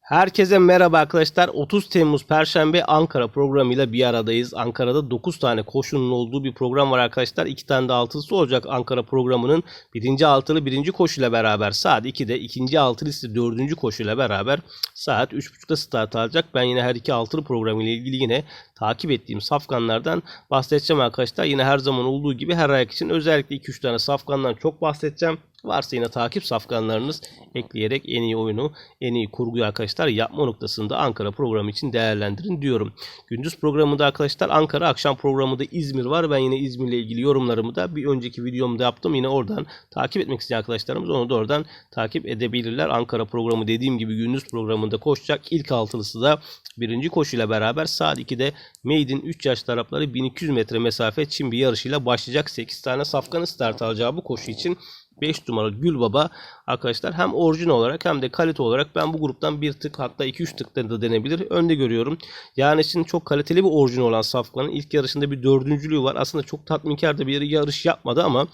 Herkese merhaba arkadaşlar. 30 Temmuz Perşembe Ankara programıyla bir aradayız. Ankara'da 9 tane koşunun olduğu bir program var arkadaşlar. 2 tane de altılısı olacak Ankara programının. Birinci altılı birinci koşuyla beraber saat 2'de ikinci altılı ise dördüncü koşuyla beraber saat 3.30'da start alacak. Ben yine her iki altılı programı ile ilgili yine takip ettiğim safkanlardan bahsedeceğim arkadaşlar. Yine her zaman olduğu gibi her ayak için özellikle 2-3 tane safkandan çok bahsedeceğim. Varsa yine takip safkanlarınız ekleyerek en iyi oyunu, en iyi kurguyu arkadaşlar yapma noktasında Ankara programı için değerlendirin diyorum. Gündüz programında arkadaşlar Ankara, akşam programında İzmir var. Ben yine İzmir'le ilgili yorumlarımı da bir önceki videomda yaptım. Yine oradan takip etmek isteyen arkadaşlarımız onu da oradan takip edebilirler. Ankara programı dediğim gibi gündüz programında koşacak. İlk altılısı da birinci koşuyla beraber saat 2'de Maiden 3 yaş tarafları 1200 metre mesafe çim bir yarışıyla başlayacak. 8 tane safkanın start alacağı bu koşu için 5 numaralı Gül Baba arkadaşlar hem orijin olarak hem de kalite olarak ben bu gruptan bir tık hatta 2-3 tık da denebilir. Önde görüyorum. Yani için çok kaliteli bir orijin olan Safkan'ın ilk yarışında bir dördüncülüğü var. Aslında çok tatminkar da bir yarış yapmadı ama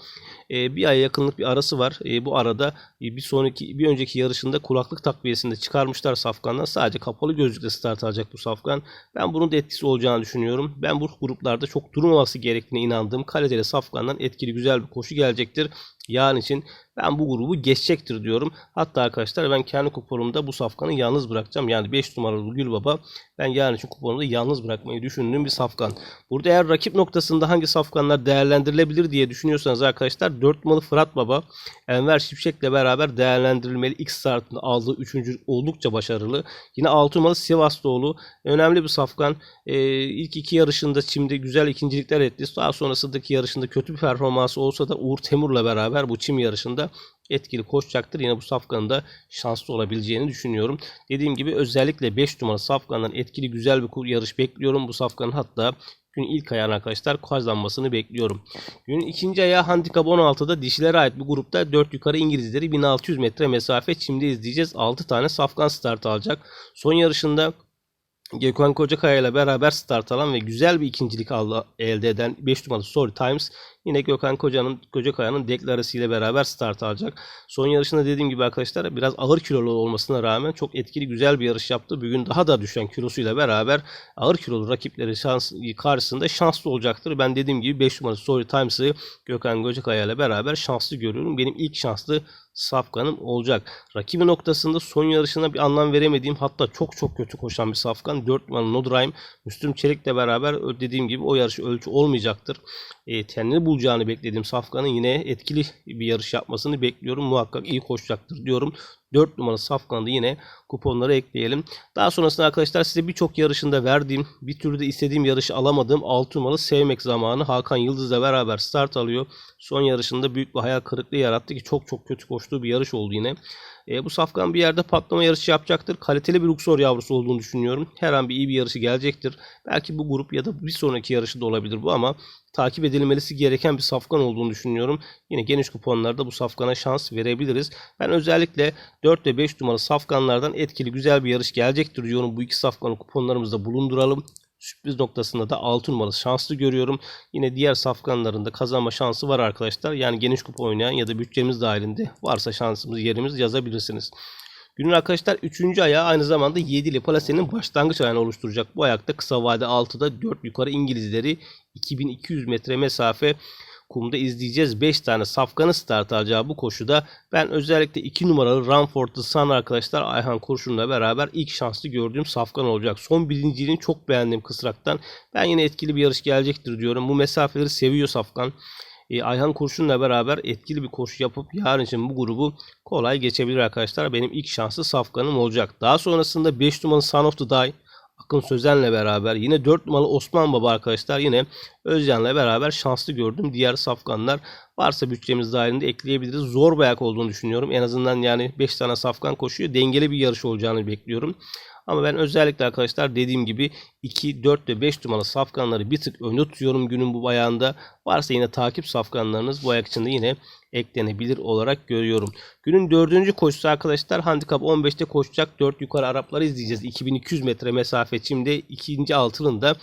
e, bir aya yakınlık bir arası var. E, bu arada e, bir sonraki bir önceki yarışında kulaklık takviyesinde çıkarmışlar Safkan'dan. Sadece kapalı gözlükle start alacak bu Safkan. Ben bunun da etkisi olacağını düşünüyorum. Ben bu gruplarda çok durmaması gerektiğine inandığım kaliteli Safkan'dan etkili güzel bir koşu gelecektir. Yarın için ben bu grubu geçecektir diyorum. Hatta arkadaşlar ben kendi kuponumda bu safkanı yalnız bırakacağım. Yani 5 numaralı Gülbaba ben yarın için kuponumda yalnız bırakmayı düşündüğüm bir safkan. Burada eğer rakip noktasında hangi safkanlar değerlendirilebilir diye düşünüyorsanız arkadaşlar 4 numaralı Fırat Baba Enver Şipşek'le beraber değerlendirilmeli. X startında aldığı 3. oldukça başarılı. Yine 6 numaralı Sivaslıoğlu önemli bir safkan. Ee, ilk iki yarışında şimdi güzel ikincilikler etti. Daha sonrasındaki yarışında kötü bir performansı olsa da Uğur Temur'la beraber bu çim yarışında etkili koşacaktır. Yine bu safkanın da şanslı olabileceğini düşünüyorum. Dediğim gibi özellikle 5 numara safkandan etkili güzel bir yarış bekliyorum. Bu safkanın hatta gün ilk ayağına arkadaşlar kazanmasını bekliyorum. Günün ikinci ayağı handikap 16'da dişilere ait bir grupta 4 yukarı İngilizleri 1600 metre mesafe çimde izleyeceğiz. 6 tane safkan start alacak. Son yarışında Gökhan Kocakaya ile beraber start alan ve güzel bir ikincilik aldı, elde eden 5 numaralı Story Times yine Gökhan Koca'nın Kocakaya'nın deklarası ile beraber start alacak. Son yarışında dediğim gibi arkadaşlar biraz ağır kilolu olmasına rağmen çok etkili güzel bir yarış yaptı. Bugün daha da düşen kilosuyla beraber ağır kilolu rakipleri şans, karşısında şanslı olacaktır. Ben dediğim gibi 5 numaralı Story Times'ı Gökhan Kocakaya ile beraber şanslı görüyorum. Benim ilk şanslı Safkan'ım olacak. Rakibi noktasında son yarışına bir anlam veremediğim hatta çok çok kötü koşan bir Safkan. 4 numaralı Nodrheim Müslüm Çelik'le beraber dediğim gibi o yarış ölçü olmayacaktır. E, kendini bulacağını beklediğim Safkan'ın yine etkili bir yarış yapmasını bekliyorum. Muhakkak iyi koşacaktır diyorum. 4 numaralı Safkan'ı yine kuponlara ekleyelim. Daha sonrasında arkadaşlar size birçok yarışında verdiğim, bir türlü istediğim yarışı alamadığım 6 numaralı Sevmek zamanı Hakan Yıldız'la beraber start alıyor. Son yarışında büyük bir hayal kırıklığı yarattı ki çok çok kötü koştuğu bir yarış oldu yine. E, bu safkan bir yerde patlama yarışı yapacaktır. Kaliteli bir Luxor yavrusu olduğunu düşünüyorum. Her an bir iyi bir yarışı gelecektir. Belki bu grup ya da bir sonraki yarışı da olabilir bu ama takip edilmesi gereken bir safkan olduğunu düşünüyorum. Yine geniş kuponlarda bu safkana şans verebiliriz. Ben özellikle 4 ve 5 numaralı safkanlardan etkili güzel bir yarış gelecektir diyorum. Bu iki safkanı kuponlarımızda bulunduralım. Sürpriz noktasında da 6 numaralı şanslı görüyorum. Yine diğer safkanlarında kazanma şansı var arkadaşlar. Yani geniş kupa oynayan ya da bütçemiz dahilinde varsa şansımız yerimiz yazabilirsiniz. Günün arkadaşlar 3. ayağı aynı zamanda 7'li Palace'nin başlangıç ayağını oluşturacak. Bu ayakta kısa vade 6'da 4 yukarı İngilizleri 2200 metre mesafe kumda izleyeceğiz. 5 tane safkanı start alacağı bu koşuda ben özellikle 2 numaralı Ranford'lu Sun arkadaşlar Ayhan Kurşun'la beraber ilk şanslı gördüğüm safkan olacak. Son birinciliğini çok beğendim kısraktan. Ben yine etkili bir yarış gelecektir diyorum. Bu mesafeleri seviyor safkan. E, Ayhan Kurşun'la beraber etkili bir koşu yapıp yarın için bu grubu kolay geçebilir arkadaşlar. Benim ilk şanslı safkanım olacak. Daha sonrasında 5 numaralı Son of the Die Akın Sözen'le beraber yine 4 numaralı Osman Baba arkadaşlar yine Özcan'la beraber şanslı gördüm. Diğer safkanlar varsa bütçemiz dahilinde ekleyebiliriz. Zor bir ayak olduğunu düşünüyorum. En azından yani 5 tane safkan koşuyor. Dengeli bir yarış olacağını bekliyorum. Ama ben özellikle arkadaşlar dediğim gibi 2, 4 ve 5 numaralı safkanları bir tık önde tutuyorum günün bu ayağında. Varsa yine takip safkanlarınız bu ayak içinde yine eklenebilir olarak görüyorum. Günün dördüncü koşusu arkadaşlar handikap 15'te koşacak 4 yukarı Arapları izleyeceğiz. 2200 metre mesafe çimde ikinci altılında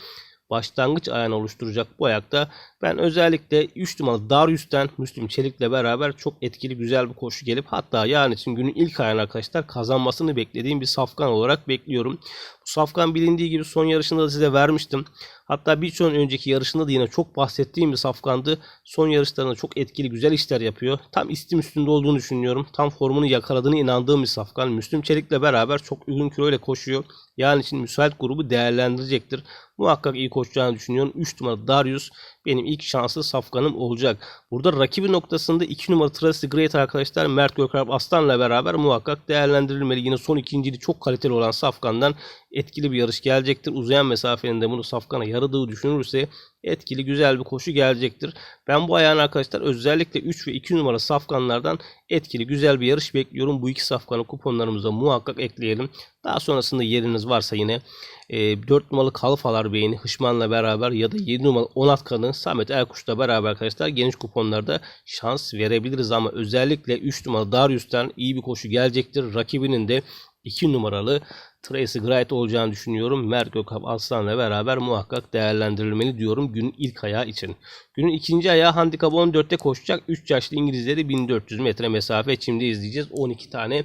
başlangıç ayağını oluşturacak bu ayakta Ben özellikle 3 numaralı Darius'ten Müslüm Çelik'le beraber çok etkili güzel bir koşu gelip hatta yarın için günün ilk ayağını arkadaşlar kazanmasını beklediğim bir safkan olarak bekliyorum. Bu safkan bilindiği gibi son yarışında da size vermiştim. Hatta birçok önceki yarışında da yine çok bahsettiğim bir safkandı. Son yarışlarında çok etkili güzel işler yapıyor. Tam istim üstünde olduğunu düşünüyorum. Tam formunu yakaladığını inandığım bir safkan. Müslüm Çelik'le beraber çok uygun kiloyla koşuyor. Yani için müsait grubu değerlendirecektir. Muhakkak iyi koşacağını düşünüyorum. 3 numara Darius benim ilk şanslı safkanım olacak. Burada rakibi noktasında 2 numara Tracy Great arkadaşlar Mert Gökalp Aslan'la beraber muhakkak değerlendirilmeli. Yine son ikincili çok kaliteli olan safkandan etkili bir yarış gelecektir. Uzayan mesafenin de bunu safkana yaradığı düşünülürse etkili güzel bir koşu gelecektir. Ben bu ayağın arkadaşlar özellikle 3 ve 2 numara safkanlardan etkili güzel bir yarış bekliyorum. Bu iki safkanı kuponlarımıza muhakkak ekleyelim. Daha sonrasında yeriniz varsa yine e, 4 numaralı Kalfalar Bey'ini Hışman'la beraber ya da 7 numaralı Onatkan'ı Samet Erkuş'la beraber arkadaşlar geniş kuponlarda şans verebiliriz ama özellikle 3 numaralı Darius'tan iyi bir koşu gelecektir. Rakibinin de 2 numaralı Tracy Wright olacağını düşünüyorum. Mert Gökhan Aslan'la beraber muhakkak değerlendirilmeli diyorum günün ilk ayağı için. Günün ikinci ayağı handikap 14'te koşacak. 3 yaşlı İngilizleri 1400 metre mesafe şimdi izleyeceğiz. 12 tane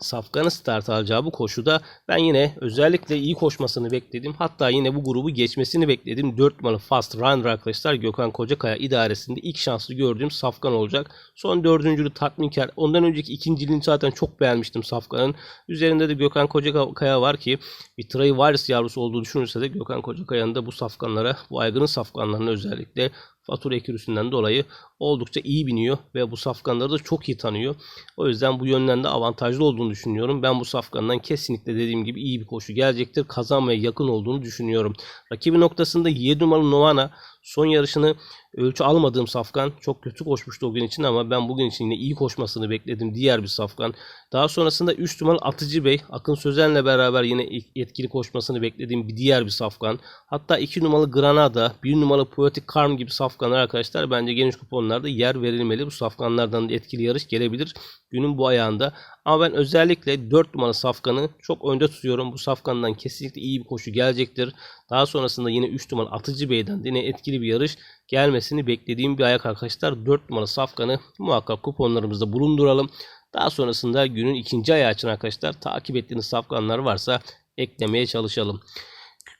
safkanı start alacağı bu koşuda ben yine özellikle iyi koşmasını bekledim. Hatta yine bu grubu geçmesini bekledim. 4 numaralı Fast Runner arkadaşlar Gökhan Kocakaya idaresinde ilk şanslı gördüğüm safkan olacak. Son dördüncülü tatminkar. Ondan önceki ikinciliğini zaten çok beğenmiştim safkanın. Üzerinde de Gökhan Kocakaya var ki bir Trailways yavrusu olduğu düşünürse de Gökhan Kocakaya'nın da bu safkanlara, bu aygının safkanlarına özellikle fatura ekürüsünden dolayı oldukça iyi biniyor ve bu safkanları da çok iyi tanıyor. O yüzden bu yönden de avantajlı olduğunu düşünüyorum. Ben bu safkandan kesinlikle dediğim gibi iyi bir koşu gelecektir. Kazanmaya yakın olduğunu düşünüyorum. Rakibi noktasında 7 numaralı Novana son yarışını ölçü almadığım safkan çok kötü koşmuştu o gün için ama ben bugün için yine iyi koşmasını bekledim. Diğer bir safkan. Daha sonrasında 3 numaralı Atıcı Bey Akın Sözen'le beraber yine etkili koşmasını beklediğim bir diğer bir safkan. Hatta 2 numaralı Granada, 1 numaralı Poetic Karm gibi safkanlar arkadaşlar bence geniş kuponlarda yer verilmeli. Bu safkanlardan da etkili yarış gelebilir günün bu ayağında. Ama ben özellikle 4 numaralı safkanı çok önde tutuyorum. Bu safkandan kesinlikle iyi bir koşu gelecektir. Daha sonrasında yine 3 numaralı Atıcı Bey'den yine etkili bir yarış gelmesini beklediğim bir ayak arkadaşlar. 4 numaralı safkanı muhakkak kuponlarımızda bulunduralım. Daha sonrasında günün ikinci ayağı için arkadaşlar takip ettiğiniz safkanlar varsa eklemeye çalışalım.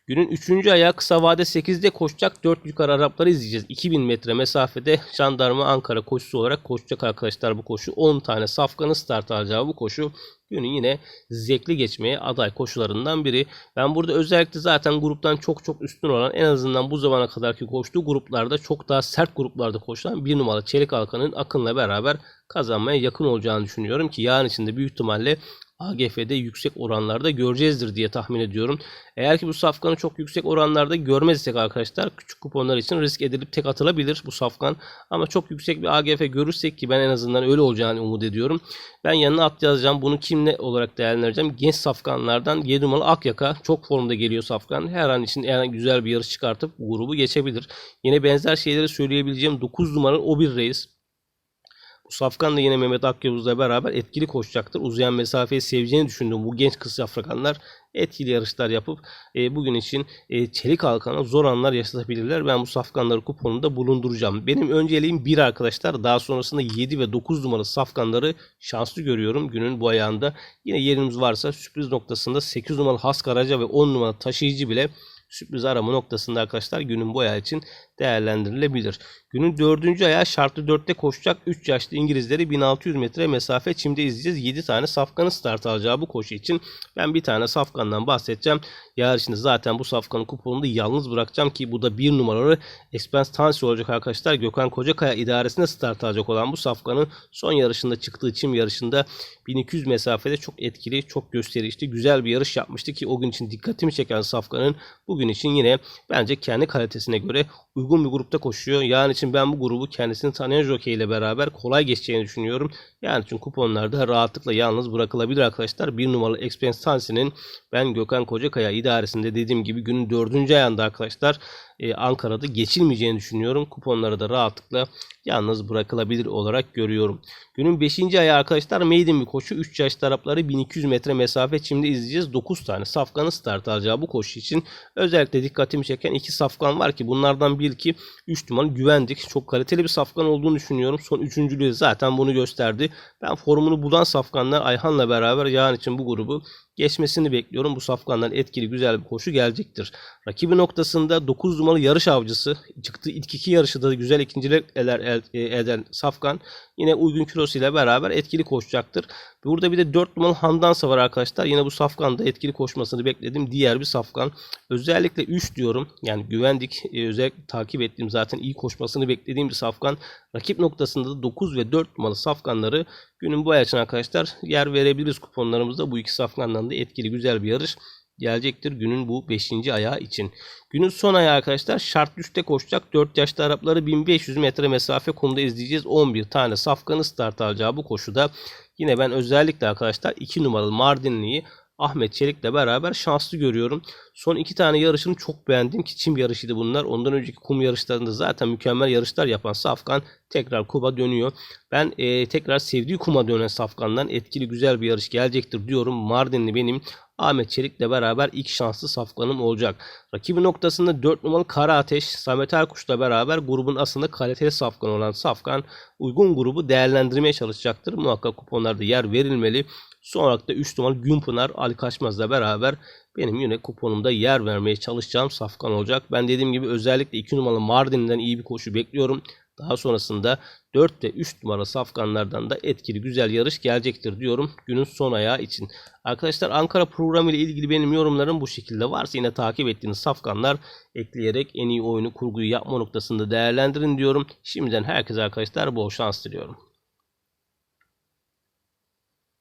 Günün 3. ayağı kısa vade 8'de koşacak 4 yukarı Arapları izleyeceğiz. 2000 metre mesafede jandarma Ankara koşusu olarak koşacak arkadaşlar bu koşu. 10 tane safkanın start alacağı bu koşu günün yine zevkli geçmeye aday koşularından biri. Ben burada özellikle zaten gruptan çok çok üstün olan en azından bu zamana kadarki koştuğu gruplarda çok daha sert gruplarda koşulan bir numaralı Çelik Alkan'ın Akın'la beraber kazanmaya yakın olacağını düşünüyorum ki yarın içinde büyük ihtimalle AGF'de yüksek oranlarda göreceğizdir diye tahmin ediyorum. Eğer ki bu safkanı çok yüksek oranlarda görmezsek arkadaşlar küçük kuponlar için risk edilip tek atılabilir bu safkan. Ama çok yüksek bir AGF görürsek ki ben en azından öyle olacağını umut ediyorum. Ben yanına at yazacağım. Bunu kimle olarak değerlendireceğim? Genç safkanlardan 7 numaralı Akyaka. Çok formda geliyor safkan. Her an için eğer güzel bir yarış çıkartıp bu grubu geçebilir. Yine benzer şeyleri söyleyebileceğim 9 numaralı o bir reis. Safkan da yine Mehmet Akyavuz'la beraber etkili koşacaktır. Uzayan mesafeyi seveceğini düşündüğüm bu genç kız Afrikanlar etkili yarışlar yapıp e, bugün için e, çelik halkana zor anlar yaşatabilirler. Ben bu safkanları kuponunda bulunduracağım. Benim önceliğim 1 arkadaşlar. Daha sonrasında 7 ve 9 numaralı safkanları şanslı görüyorum günün bu ayağında. Yine yerimiz varsa sürpriz noktasında 8 numaralı Haskaraca ve 10 numaralı taşıyıcı bile sürpriz arama noktasında arkadaşlar günün bu ayağı için değerlendirilebilir. Günün dördüncü ayağı şartlı dörtte koşacak 3 yaşlı İngilizleri 1600 metre mesafe çimde izleyeceğiz. 7 tane safkanın start alacağı bu koşu için ben bir tane safkandan bahsedeceğim. Yarışını zaten bu safkanın kuponunda yalnız bırakacağım ki bu da bir numaralı Expense Tansi olacak arkadaşlar. Gökhan Kocakaya idaresinde start alacak olan bu safkanın son yarışında çıktığı çim yarışında 1200 mesafede çok etkili, çok gösterişli, güzel bir yarış yapmıştı ki o gün için dikkatimi çeken safkanın bugün için yine bence kendi kalitesine göre uygun bir grupta koşuyor. Yani için ben bu grubu kendisini tanıyan jockey ile beraber kolay geçeceğini düşünüyorum. Yani için kuponlarda rahatlıkla yalnız bırakılabilir arkadaşlar. Bir numaralı Expense Tansi'nin ben Gökhan Kocakaya idaresinde dediğim gibi günün dördüncü ayağında arkadaşlar e, Ankara'da geçilmeyeceğini düşünüyorum. Kuponları da rahatlıkla yalnız bırakılabilir olarak görüyorum. Günün 5. ayı arkadaşlar maiden bir koşu. 3 yaş tarafları 1200 metre mesafe şimdi izleyeceğiz. 9 tane safkanın start alacağı bu koşu için özellikle dikkatimi çeken iki safkan var ki bunlardan bir ki 3 numaralı güvendik. Çok kaliteli bir safkan olduğunu düşünüyorum. Son üçüncülüğü zaten bunu gösterdi. Ben formunu bulan safkanlar Ayhan'la beraber yarın için bu grubu geçmesini bekliyorum. Bu safkandan etkili güzel bir koşu gelecektir. Rakibi noktasında 9 numaralı yarış avcısı çıktı. İlk iki yarışı da güzel ikincilik eder, el- e, eden safkan yine uygun kilosu ile beraber etkili koşacaktır. Burada bir de 4 numaralı Handansa var arkadaşlar. Yine bu safkanda etkili koşmasını bekledim. Diğer bir safkan. Özellikle 3 diyorum. Yani güvendik. E, özellikle takip ettiğim zaten iyi koşmasını beklediğim bir safkan. Rakip noktasında da 9 ve 4 numaralı safkanları günün bu ay için arkadaşlar yer verebiliriz kuponlarımızda. Bu iki safkandan da etkili güzel bir yarış gelecektir günün bu 5. ayağı için. Günün son ayağı arkadaşlar şart düşte koşacak 4 yaşlı Arapları 1500 metre mesafe konuda izleyeceğiz. 11 tane safkanı start alacağı bu koşuda yine ben özellikle arkadaşlar 2 numaralı Mardinli'yi Ahmet Çelik'le beraber şanslı görüyorum. Son iki tane yarışını çok beğendim ki çim yarışıydı bunlar. Ondan önceki kum yarışlarında zaten mükemmel yarışlar yapan Safkan tekrar kuma dönüyor. Ben e, tekrar sevdiği kuma dönen Safkan'dan etkili güzel bir yarış gelecektir diyorum. Mardinli benim Ahmet Çelik'le beraber ilk şanslı safkanım olacak. Rakibi noktasında 4 numaralı Kara Ateş, Samet Erkuş'la beraber grubun aslında kaliteli safkan olan Safkan uygun grubu değerlendirmeye çalışacaktır. Muhakkak kuponlarda yer verilmeli. Son olarak da 3 numaralı Günpınar Ali Kaçmaz'la beraber benim yine kuponumda yer vermeye çalışacağım safkan olacak. Ben dediğim gibi özellikle 2 numaralı Mardin'den iyi bir koşu bekliyorum. Daha sonrasında 4 ve 3 numara safkanlardan da etkili güzel yarış gelecektir diyorum günün son ayağı için. Arkadaşlar Ankara programı ile ilgili benim yorumlarım bu şekilde. Varsa yine takip ettiğiniz safkanlar ekleyerek en iyi oyunu kurguyu yapma noktasında değerlendirin diyorum. Şimdiden herkese arkadaşlar bol şans diliyorum.